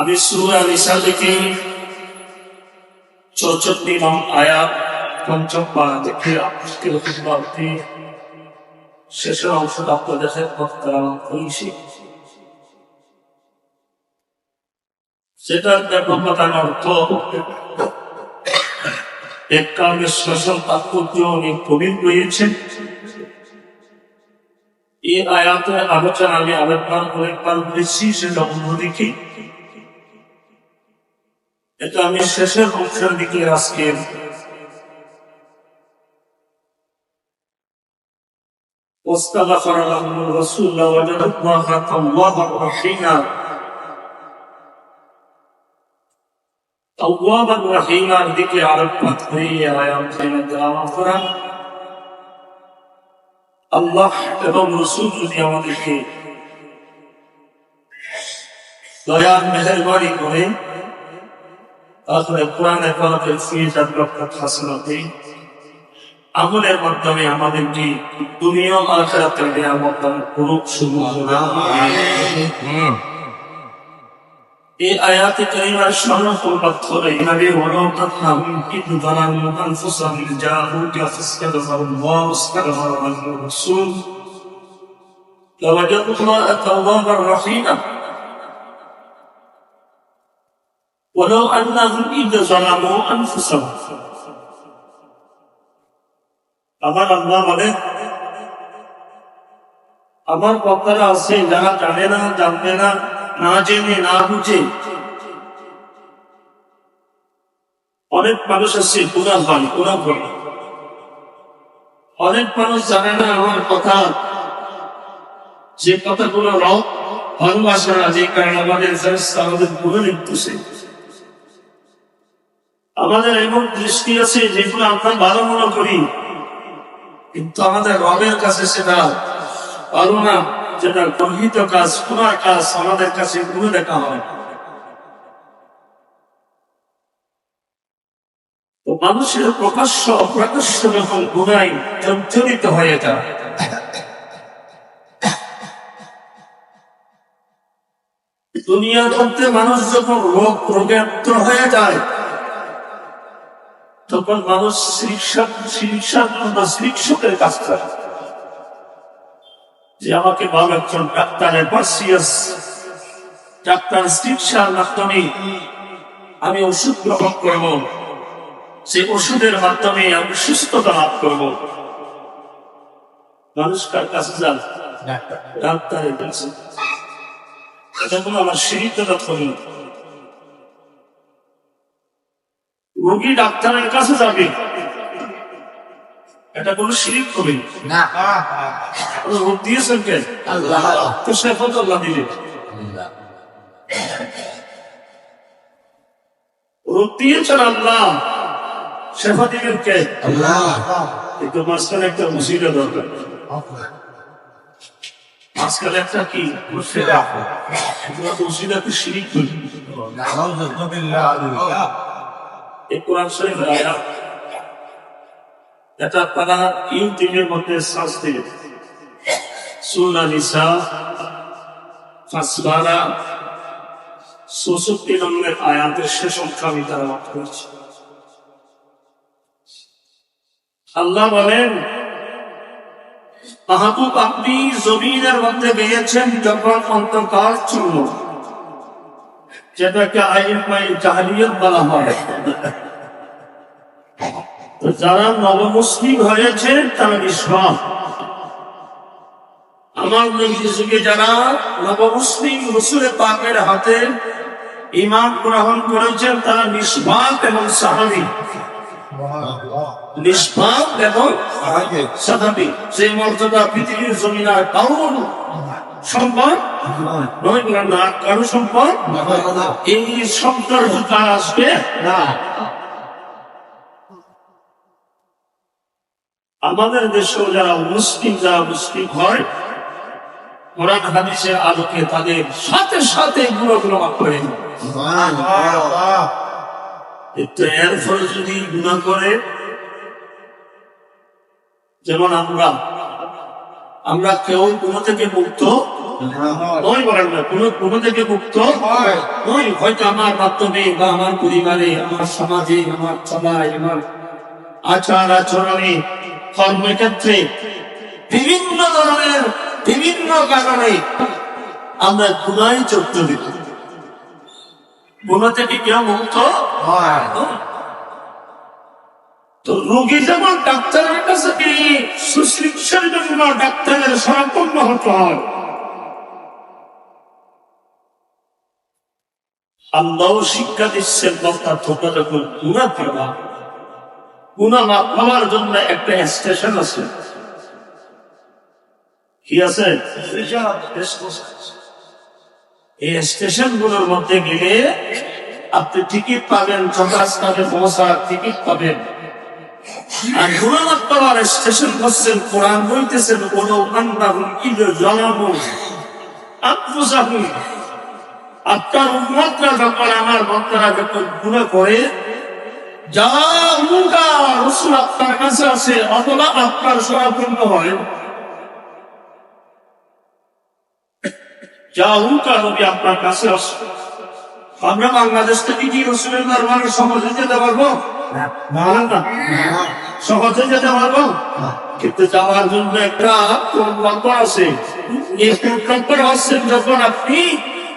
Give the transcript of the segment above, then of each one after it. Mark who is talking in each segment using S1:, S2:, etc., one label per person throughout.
S1: আমি সুরা নিসা থেকে চৌষট্টি নং আয়াত, পঞ্চম পারা থেকে আপনাকে শেষের অংশটা আপনাদের করেছি সেটার ব্যাপকতার অর্থ এক কারণে শ্মশান তাৎপর্য অনেক গভীর রয়েছে। এই আয়াতের আলোচনা আমি আরেকবার, কয়েকবার করেছি সেটা অন্যদিকে এটা আমি শেষের অংশের দিকে আজকে واستغفر لهم الرسول وجد الله توابا رحيما توابا رحيما দিকে আলোকপাত করে এই আয়াতের মধ্যে আমার করা আল্লাহ এবং রসুল যদি আমাদেরকে দয়ার মেহরবানি করে তাহলে কোরআনের কলকের ফিজাত রক্ষাত হাসনাতে আমলের মাধ্যমে আমাদেরকে দুনিয়া আখেরাতের নিয়ামত দান করুক শুরু এই আয়াতে কারিমার স্মরণ করবার ধরে এভাবে ওরাও কথা কিন্তু জানান মুখান ফুসাবিল যা উঠিয়া ফিসকে দফার ওয়াস্কার হওয়ার রসুল لوجدوا الله توابا رحيما ولو أنهم إذ ظلموا أنفسهم আমার আল্লাহ বলে আমার বক্তারা আছে যারা জানে না জানবে না না জেনে না বুঝে অনেক মানুষ আছে পুরা হয় পুরা করে অনেক মানুষ জানে না আমার কথা যে কথাগুলো রব ভালোবাসা না যে কারণে আমাদের ফেরেশতা আমাদের পুরো লিখতেছে আমাদের এমন দৃষ্টি আছে যেগুলো আমরা ভালো মনে করি। কিন্তু আমাদের রবের কাছে সেটা পারো না, যেটা গর্হিত কাজ, পুরা কাজ আমাদের কাছে গুলো দেখা হয় তো মানুষের প্রকাশ্য অপ্রকাশ্য যখন গুণাই জর্জরিত হয়ে দুনিয়ার মধ্যে মানুষ যখন রোগ রোগাক্ত হয়ে যায় তখন মানুষ চিকিৎসকের কাজ করে। যে আমাকে ভালো একজন ডাক্তারের পার্সিয়াস ডাক্তার চিকিৎসার মাধ্যমে আমি ওষুধ গ্রহণ করব। সেই ওষুধের মাধ্যমে আমি সুস্থতা লাভ করব। মানুষ কার কাছে যান? ডাক্তারের কাছে। আমার সিরিজটা করি রোগী ডাক্তারের কাছে যাবে। এটা কোনো শিরিক হবে।
S2: না।
S1: রোগ দিয়েছেন কে
S2: আল্লাহ।
S1: তো আল্লাহ দিলে রোগ দিয়েছেন আল্লাহ। শেফা দিবেন কে?
S2: আল্লাহ।
S1: কিন্তু মাঝখানে একটা মুসিদা দরকার। মাঝখানে একটা কি? মুসিদা মুসিদাকে শিরিক করি। এই কোরআন শরীফের আয়াত এটা তারা ইউটিউবের মধ্যে সার্চ নম্বরের আয়াতের শেষ অংশ আমি তারা করছি। আল্লাহ বলেন, মাহবুব আপনি জমিনের মধ্যে গিয়েছেন যখন অন্তকাল ছিল যেটাকে আইএমআই জাহালিয়ত বলা হয়। যারা নবমুসলিম হয়েছে, তারা নিষ্পাপ। আমার যুগে যারা নবমুসলিম রসুলের পাকের হাতে ইমান গ্রহণ করেছেন, তারা নিষ্পাপ এবং সাহাবি। নিষ্পাপ এবং সেই মর্যাদা পৃথিবীর জমিন আর কারোর সম্পদ? নয় না কারও সম্পদ? এই সম্পর্ক আসবে না আমাদের দেশেও যারা মুসলিম যারা মুসলিম হয় কোরআন হাদিসের আলোকে তাদের সাথে সাথে গুলো করে তো এর ফলে যদি গুণা করে যেমন আমরা আমরা কেউ থেকে মুক্ত নয় বলেন না কোনো কোনো থেকে মুক্ত নয় হয়তো আমার বা আমার পরিবারে আমার সমাজে আমার সবাই আমার আচার আচরণে কর্মক্ষেত্রে বিভিন্ন ধরনের বিভিন্ন কারণে আমরা গুণায় চরিত গুণ থেকে কেউ মুক্ত তো রোগী যেমন ডাক্তারের কাছে গিয়ে সুশিক্ষার জন্য ডাক্তারের সরাপন্ন হতে হয়। আল্লাহ শিক্ষা দিচ্ছেন বক্তা তোমরা যখন গুণা করবা গুণা মাপ পাওয়ার জন্য একটা স্টেশন আছে। কি আছে? এই স্টেশনগুলোর মধ্যে গেলে আপনি টিকিট পাবেন চৌরাস্তাতে পৌঁছার টিকিট পাবেন। আর স্টেশন করছেন কোরআন বলতেছেন, কোন আপনার উম্মতরা যখন আমার ভক্তরা যখন করে, যা উনকা রসুল আপনার কাছে আছে অথবা আপনার সরাপূর্ণ হয় যা উনকা নবী আপনার কাছে আমরা বাংলাদেশ থেকে কি রসুলের দরবারে সহজে যেতে পারব? না। সহজে যেতে পারব? কিন্তু যাওয়ার জন্য একটা প্রকল্প আছে। এই হচ্ছেন যখন আপনি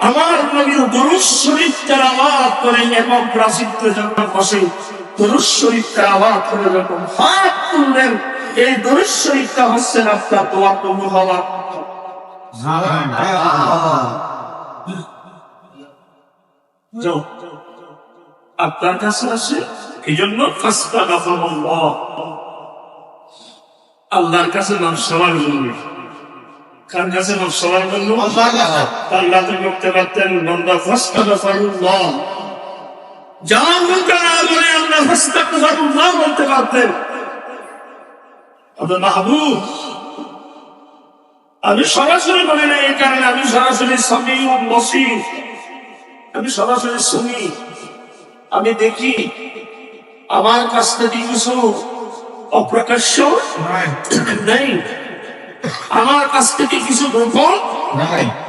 S1: আমার নবীর দরুদ শরীফ তেলাওয়াত করে এবং প্রাচীর্য যখন বসে দরুদ শরীফ তেলাওয়াত করে যখন হাত তুললেন এই দরুদ শরীফটা হচ্ছেন আপনার তোমার কবুল হওয়া। আপনার কাছে আছে এই জন্য। আল্লাহর কাছে নাম সবার জন্য। কার কাছে নাম সবার জন্য? আল্লাহ তো করতে পারতেন বন্দা ফাস্তা গাফারুল্লাহ যার মুখে না আল্লাহ ফাস্তা গাফারুল্লাহ বলতে পারতেন। আপনার মাহবুব। আমি সরাসরি বলি না এই কারণে আমি সরাসরি স্বামী বসি। আমি সরাসরি শুনি। আমি দেখি আমার কাছ থেকে কিছু অপ্রকাশ্য নেই। আমার কাছ থেকে কিছু গোপন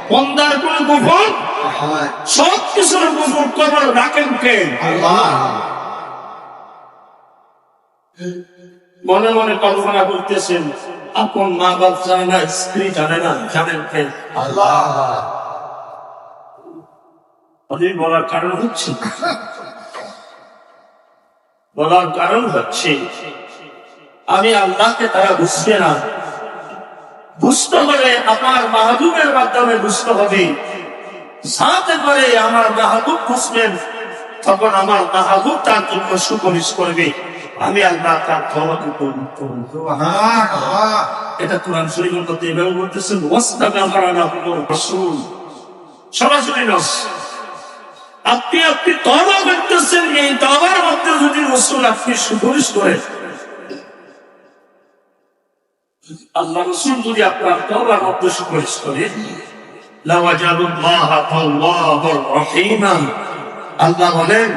S1: পন্দার কোনো গোপন সব কিছুর গোপন খবর রাখেন কে? মনে মনে কল্পনা করতেছেন আপন মা বাপ জানে না স্ত্রী জানে না জানেন কে? ওদের বলার কারণ হচ্ছে। বলার কারণ হচ্ছে আমি আল্লাহকে তারা বুঝবে না। বুঝতে হলে আমার মাহবুবের মাধ্যমে বুঝতে হবে। সাথে করে আমার মাহবুব বুঝবেন তখন আমার মাহবুব তার জন্য সুপারিশ করবে। আমি আল্লাহ তার ক্ষমাকে কবুল করব। এটা কোরআন শরীফের মধ্যে এভাবে বলতেছেন হুম রাসূল। সরাসরি নস আপনি আপনি তবা করতেছেন এই তবার মধ্যে যদি রসুল আপনি সুপারিশ করেন আল্লাহ রসুল যদি আপনার তবার মধ্যে সুপারিশ করেন আল্লাহ বলেন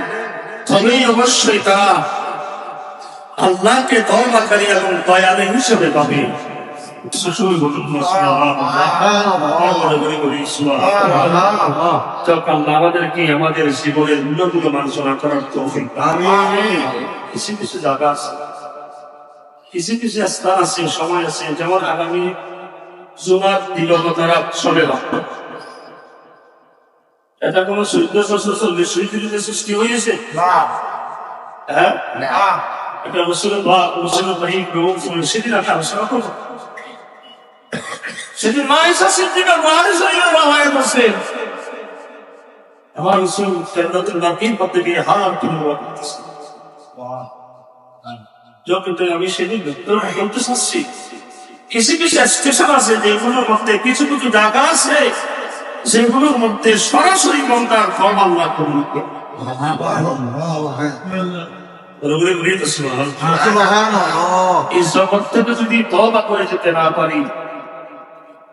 S1: তবেই অবশ্যই তারা আল্লাহকে তওবাকারী এবং দয়ালু হিসেবে পাবে। সুশুল বলুন আমাদেরকে আমাদের জীবনের মূল্যগুলো আলোচনা করার তৌফিক কিছু কিছু জায়গা আছে কিছু কিছু স্থান আছে সময় আছে যেমন আগামী জুমার চলে না এটা কোন চৌদ্দশো চল্লিশ সৃষ্টি হয়েছে হ্যাঁ? এটা রসুলের বা রসুলের বাহির গ্রহণ করে সেদিন একটা আলোচনা করব। সেদিন মা ইসা সিদ্দিকা মারে শরীরে বাবায় বসে আমার রসুল পথে গিয়ে হার কিনে করতেছে। যখন আমি সেদিন বলতে চাচ্ছি, কিছু কিছু স্টেশন আছে যেগুলোর মধ্যে কিছু কিছু জায়গা আছে যেগুলোর মধ্যে সরাসরি মন্দার ফল আল্লাহ সুবহানাল্লাহ। এই জগৎ থেকে যদি তবা করে যেতে না পারি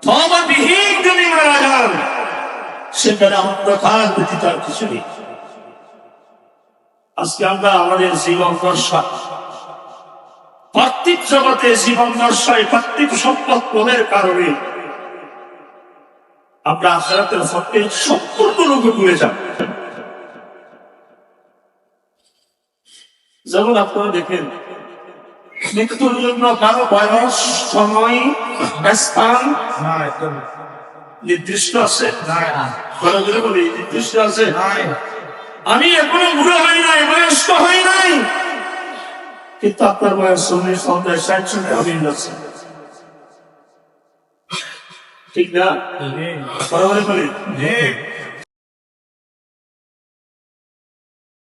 S1: তবা যদি মারা যান সেখানে অন্ধকার ব্যতীত আর কিছু নেই। আজকে আমরা আমাদের জীবন দর্শা পার্থিব জগতে জীবন দর্শায় পার্থিব সম্পদ প্রমের কারণে আমরা আখেরাতের ভুলে যাব? যেমন আপনারা দেখেন মৃত্যুর জন্য কারও বয়স সময় স্থান নির্দিষ্ট আছে। বলি নির্দিষ্ট আছে। আমি এখনও বুড়ো হই নাই বয়স্ক হই নাই। কিন্তু আপনার বয়স চল্লিশ পঞ্চাশ ষাট সঙ্গে আমি আছে। ঠিক না? বলি